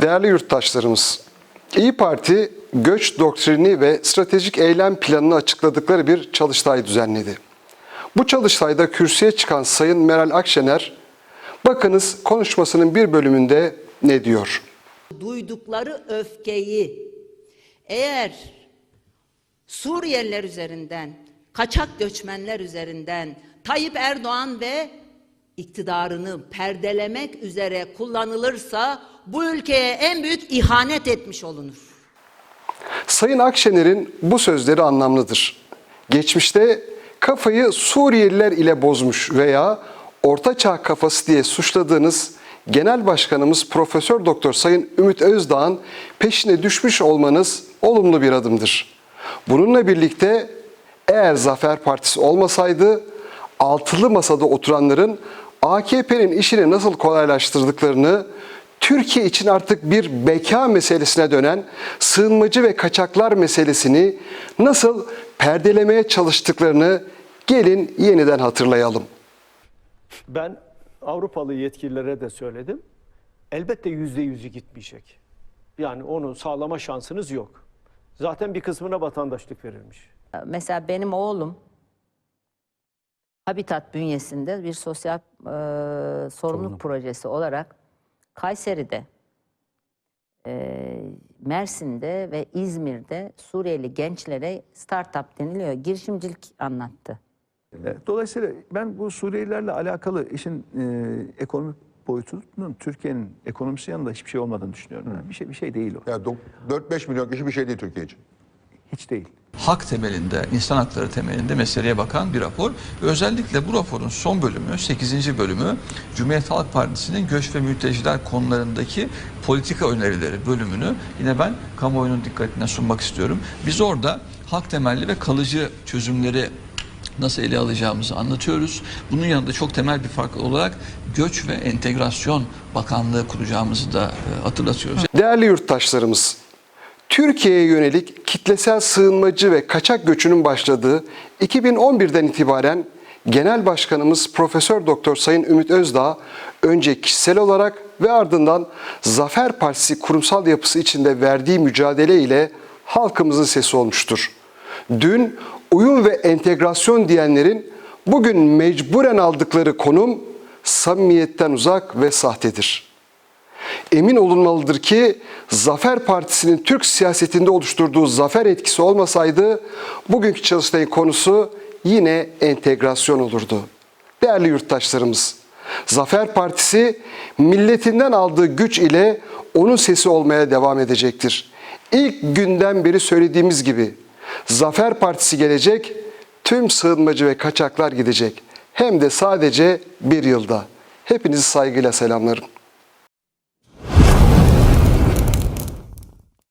Değerli yurttaşlarımız, İyi Parti göç doktrini ve stratejik eylem planını açıkladıkları bir çalıştay düzenledi. Bu çalıştayda kürsüye çıkan Sayın Meral Akşener, bakınız konuşmasının bir bölümünde ne diyor? duydukları öfkeyi eğer Suriyeliler üzerinden, kaçak göçmenler üzerinden Tayyip Erdoğan ve iktidarını perdelemek üzere kullanılırsa bu ülkeye en büyük ihanet etmiş olunur. Sayın Akşener'in bu sözleri anlamlıdır. Geçmişte kafayı Suriyeliler ile bozmuş veya ortaçağ kafası diye suçladığınız Genel Başkanımız Profesör Doktor Sayın Ümit Özdağ'ın peşine düşmüş olmanız olumlu bir adımdır. Bununla birlikte eğer Zafer Partisi olmasaydı altılı masada oturanların AKP'nin işini nasıl kolaylaştırdıklarını Türkiye için artık bir beka meselesine dönen sığınmacı ve kaçaklar meselesini nasıl perdelemeye çalıştıklarını gelin yeniden hatırlayalım. Ben Avrupalı yetkililere de söyledim. Elbette yüzde yüzü gitmeyecek. Yani onu sağlama şansınız yok. Zaten bir kısmına vatandaşlık verilmiş. Mesela benim oğlum Habitat bünyesinde bir sosyal e, sorumluluk projesi olarak Kayseri'de, e, Mersin'de ve İzmir'de Suriyeli gençlere startup deniliyor. Girişimcilik anlattı. Evet, Dolayısıyla ben bu Suriyelilerle alakalı işin e, ekonomik boyutunun Türkiye'nin ekonomisi yanında hiçbir şey olmadığını düşünüyorum. Yani bir şey bir şey değil o. Yani dok- 4-5 milyon kişi bir şey değil Türkiye için. Hiç değil. hak temelinde, insan hakları temelinde meseleye bakan bir rapor. Özellikle bu raporun son bölümü, 8. bölümü Cumhuriyet Halk Partisi'nin göç ve mülteciler konularındaki politika önerileri bölümünü yine ben kamuoyunun dikkatine sunmak istiyorum. Biz orada hak temelli ve kalıcı çözümleri nasıl ele alacağımızı anlatıyoruz. Bunun yanında çok temel bir fark olarak Göç ve Entegrasyon Bakanlığı kuracağımızı da e, hatırlatıyoruz. Değerli yurttaşlarımız, Türkiye'ye yönelik kitlesel sığınmacı ve kaçak göçünün başladığı 2011'den itibaren Genel Başkanımız Profesör Doktor Sayın Ümit Özdağ önce kişisel olarak ve ardından Zafer Partisi kurumsal yapısı içinde verdiği mücadele ile halkımızın sesi olmuştur. Dün uyum ve entegrasyon diyenlerin bugün mecburen aldıkları konum samimiyetten uzak ve sahtedir. Emin olunmalıdır ki Zafer Partisi'nin Türk siyasetinde oluşturduğu zafer etkisi olmasaydı bugünkü çalıştayın konusu yine entegrasyon olurdu. Değerli yurttaşlarımız, Zafer Partisi milletinden aldığı güç ile onun sesi olmaya devam edecektir. İlk günden beri söylediğimiz gibi Zafer Partisi gelecek, tüm sığınmacı ve kaçaklar gidecek. Hem de sadece bir yılda. Hepinizi saygıyla selamlarım.